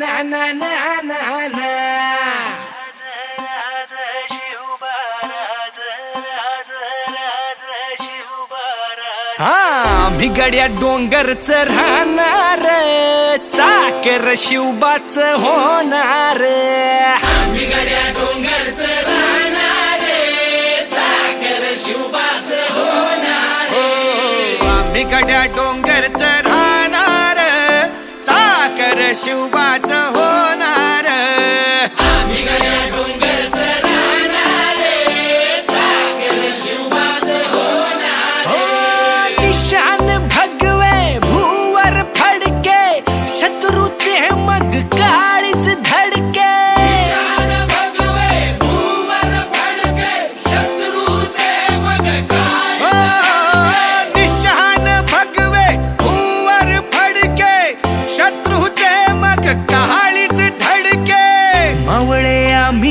na na na na na. हा भिगड्या डोंगरच राहणार चाकर शिवबाच होणार. भिगड्या डोंगरच राहणार चाकर शिवबाच होणार. हो, भिगड्या डोंगर शिवबाच हो.